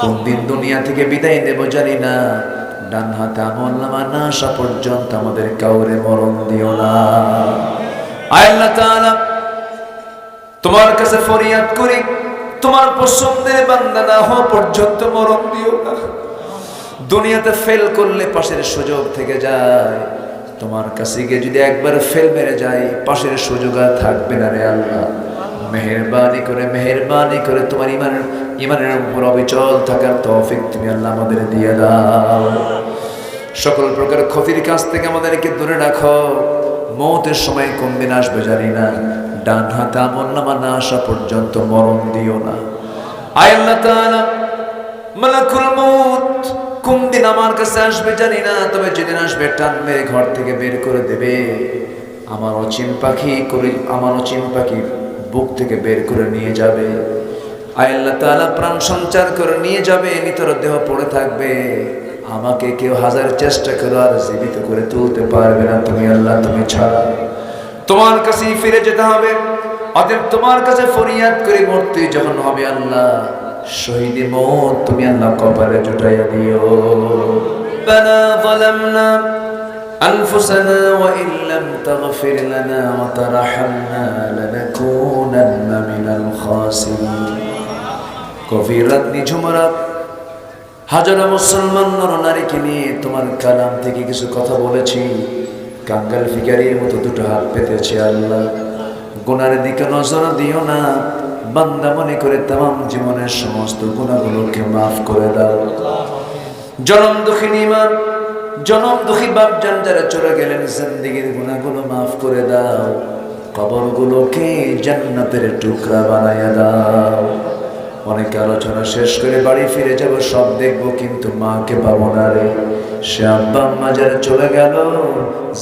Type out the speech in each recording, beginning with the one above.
কোন দিন দুনিয়া থেকে বিদায় দেব জানি না। ডান হাতে আমল নামা না আসা পর্যন্ত আমাদের কাউরে মরণ দিও না। আল্লাহ তাআলা, তোমার কাছে ফরিয়াদ করি, তোমার পছন্দের বান্দা না হওয়া পর্যন্ত মরণ দিও না। দুনিয়াতে ফেল করলে পাশের সুযোগ থেকে যায়। তোমার কাছে গিয়ে যদি একবার ফেল মেরে যায়, পাশের সুযোগ আর থাকবে না রে আল্লাহ। মেহেরবানি করে মেহেরবানি করে তোমার ইমানের ইমানের উপর অবিচল থাকার তৌফিক তুমি আল্লাহ আমাদের দিয়ে দাও। সকল প্রকার ক্ষতির কাছ থেকে আমাদেরকে দূরে রাখো। মৌতের সময় কোন দিন আসবে জানি না। ডান হাতে আমল নামা না আসা পর্যন্ত মরণ দিও না। আয় আল্লাহ তাআলা, মালাকুল মউত কোন দিন আমার কাছে আসবে জানি না, তবে যেদিন আসবে টান মেরে ঘর থেকে বের করে দেবে। আমার অচিন পাখি করে আমার অচিন পাখি বুক থেকে বের করে নিয়ে যাবে। আল্লাহ তালা প্রাণ সঞ্চার করে নিয়ে যাবে, নিতর দেহ পড়ে থাকবে। আমাকে কেউ হাজার চেষ্টা করে আর জীবিত করে তুলতে পারবে না। তুমি আল্লাহ, তুমি ছাড়া। তোমার কাছেই ফিরে যেতে হবে। অতএব তোমার কাছে ফরিয়াদ করে মরতে যখন হবে আল্লাহ, শহীদে মত তুমি আল্লাহ কপালে জুটাইয়া দিও। أنفسنا وإن لم تغفر لنا وترحمنا لنكونن من الخاسرين গভীর রাত নিঝুম রাত হাজারো মুসলমান নরনারীকে নিয়ে তোমার কালাম থেকে কিছু কথা বলেছি কাঙ্গাল ফিকারির মতো দুটো হাত পেতেছে আল্লাহ গুনার দিকে নজর দিও না বান্দা মনে করে তাম জীবনের সমস্ত গুণাগুলোকে মাফ করে দাও জনম দুঃখিনী মা জনম দুঃখী বাপজান যারা চলে গেলেন, জিন্দিগির গুণাগুলো মাফ করে দাও। কবরগুলোকে জান্নাতের টুকরা বানাইয়া দাও। অনেকে আলোচনা শেষ করে বাড়ি ফিরে যাব, সব দেখব, কিন্তু মাকে পাবো না রে। সে আব্বা আম্মা যারা চলে গেল,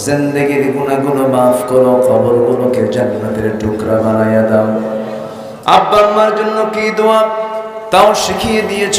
জিন্দেগির গুণাগুলো মাফ করো খবরগুলোকে জান্নাতের টুকরা বানাইয়া দাও। আব্বা আম্মার জন্য কি দোয়া? তাও শিখিয়ে দিয়েছ।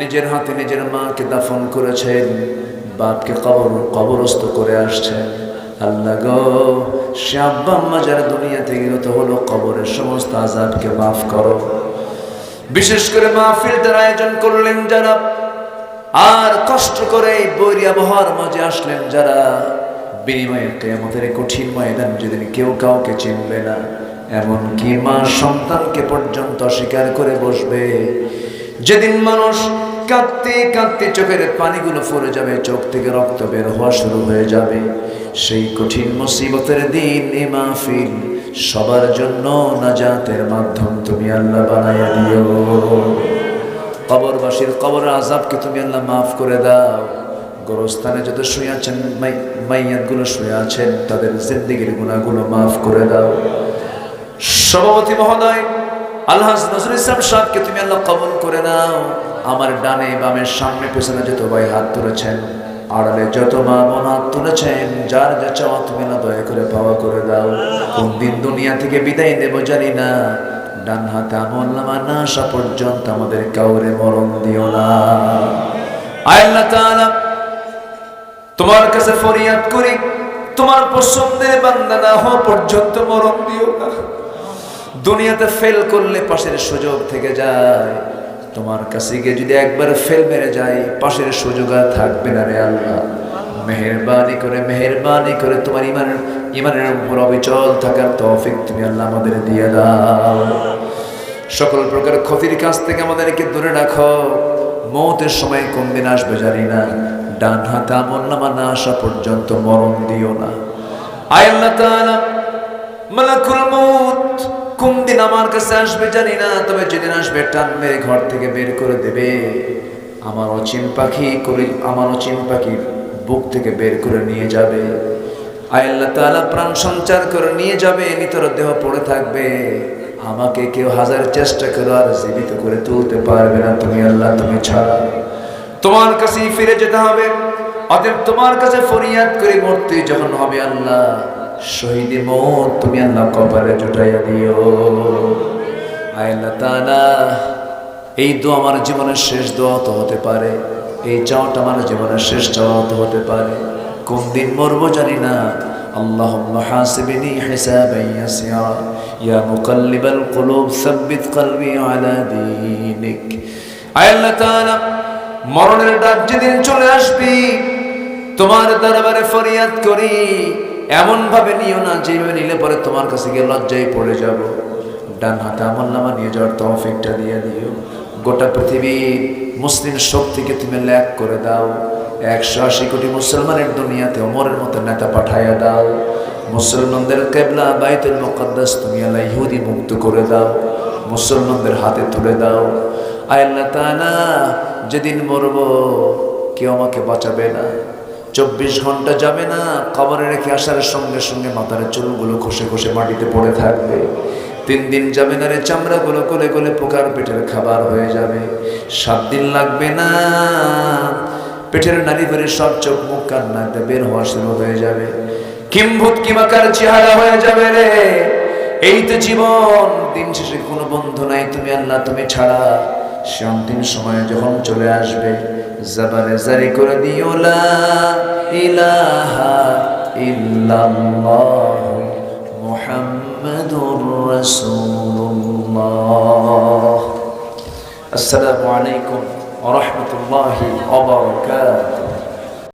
নিজের হাতে নিজের মাকে দাফন করেছেন বাপকে কবর, কবরস্থ করে আসছেন আল্লাহ গো, সে আব্বা আম্মা যারা দুনিয়া থেকে গত হলো, কবরের সমস্ত আজাবকে মাফ করো। বিশেষ করে মাহফিলদের আয়োজন করলেন যারা, আর কষ্ট করে বৈরী আবহাওয়ার মাঝে আসলেন যারা, বিনিময়ে কেমতের কঠিন ময়দান যেদিন কেউ কাউকে চিনবে না এমন কি মা সন্তানকে পর্যন্ত অস্বীকার করে বসবে। যেদিন মানুষ কাঁদতে কাঁদতে চোখের পানিগুলো ফরে যাবে, চোখ থেকে রক্ত বের হওয়া শুরু হয়ে যাবে। সেই কঠিন মুসিবতের দিন এ মাহফিল, সবার জন্য নাজাতের মাধ্যম তুমি আল্লাহ বানাইয়া দিও। কবরবাসীর কবর আজাবকে তুমি আল্লাহ মাফ করে দাও। গোরস্থানে যত শুয়ে আছেন মাইয়াতগুলো শুয়ে আছেন, তাদের জিন্দিগির গুণাগুলো মাফ করে দাও। সভাপতি মহোদয় আল্লাহ নজরুল ইসলাম সাহেবকে তুমি আল্লাহ কবল করে নাও। আমার ডানে বামের সামনে পেছনে যত ভাই হাত তুলেছেন, আড়ালে যত মা বোন হাত তুলেছেন, যার যা চাওয়া তুমি না দয়া করে পাওয়া করে দাও। কোন দিন দুনিয়া থেকে বিদায় দেব জানি না। ডান হাতে আমল নামা না আসা পর্যন্ত আমাদের কাউরে মরণ দিও না। আল্লাহ তাআলা, তোমার কাছে ফরিয়াদ করি, তোমার পছন্দের বান্দা না হওয়া পর্যন্ত মরণ দিও না। দুনিয়াতে ফেল করলে পাশের সুযোগ থেকে যায়। তোমার কাছে গিয়ে যদি একবার ফেল মেরে যায়, পাশের সুযোগ আর থাকবে না রে আল্লাহ। মেহেরবানি করে মেহেরবানি করে তোমার ইমানের ইমানের উপর অবিচল থাকার তৌফিক তুমি আল্লাহ আমাদের দিয়ে দাও। সকল প্রকার ক্ষতির কাছ থেকে আমাদেরকে দূরে রাখো। মৌতের সময় কোন দিন আসবে জানি না। ডান হাতে আমল নামা না আসা পর্যন্ত মরণ দিও না। আয় আল্লাহ তাআলা মালাকুল মউত। কোন দিন আমার কাছে আসবে জানি না, তবে যেদিন আসবে টান মেরে ঘর থেকে বের করে দেবে। আমার অচিন পাখি করে, আমার অচিন পাখি বুক থেকে বের করে নিয়ে যাবে। আল্লাহ তাআলা প্রাণ সঞ্চার করে নিয়ে যাবে, নিতর দেহ পড়ে থাকবে। আমাকে কেউ হাজার চেষ্টা করো আর জীবিত করে তুলতে পারবে না। তুমি আল্লাহ, তুমি ছাড়া। তোমার কাছেই ফিরে যেতে হবে। অতএব তোমার কাছে ফরিয়াদ করে মরতে যখন হবে আল্লাহ। শহীদি মত তুমি আল্লাহ কপালে জুটাইয়া দিও আয় আল্লাহ তাআলা এই দোয়া আমার জীবনের শেষ দোয়া তো হতে পারে এই চাওয়াটা আমার জীবনের শেষ চাওয়া তো হতে পারে কোন দিন মরবো জানি না اللهم حاسبني حسابا يسيرا يا مقلب القلوب ثبت قلبي على دينك আয় আল্লাহ তাআলা মরণের ডাক যেদিন চলে আসবি তোমার দরবারে ফরিয়াদ করি এমন ভাবে নিও না, যেভাবে নিলে পরে তোমার কাছে গিয়ে লজ্জায় পড়ে যাব। ডান হাতে আমল নামা নিয়ে যাওয়ার তৌফিকটা দিয়ে দিও। গোটা পৃথিবীর মুসলিম শক্তিকে তুমি ল্যাক করে দাও। একশো আশি কোটি মুসলমানের দুনিয়াতে ওমরের মতো নেতা পাঠাইয়া দাও। মুসলমানদের কেবলা বাইতুল মুকদ্দাস তুমি আল্লাহ ইহুদি মুক্ত করে দাও। মুসলমানদের হাতে তুলে দাও। আয় আল্লাহ তাআলা, যেদিন মরব কেউ আমাকে বাঁচাবে না। চব্বিশ ঘণ্টা যাবে না, কবরে রেখে আসার সঙ্গে সঙ্গে মাথার চুলগুলো খসে খসে মাটিতে পড়ে থাকবে। তিন দিন যাবে না রে চামড়াগুলো, গলে গলে পোকার পেটের খাবার হয়ে যাবে। সাত দিন লাগবে না, পেটের নারী ভরে সব চোখ মুখ কান্নাতে বের হওয়া শুরু হয়ে যাবে। কিম্ভূত কিমাকার চেহারা হয়ে যাবে রে। এই তো জীবন, দিন শেষে কোনো বন্ধু নাই, তুমি আল্লাহ তুমি ছাড়া। অন্তিম সময়ে যখন চলে আসবে, জবানে জারি করে দিও, লা ইলাহা ইল্লাল্লাহ মুহাম্মাদুর রাসূলুল্লাহ। আসসালামু আলাইকুম ওয়া রাহমাতুল্লাহি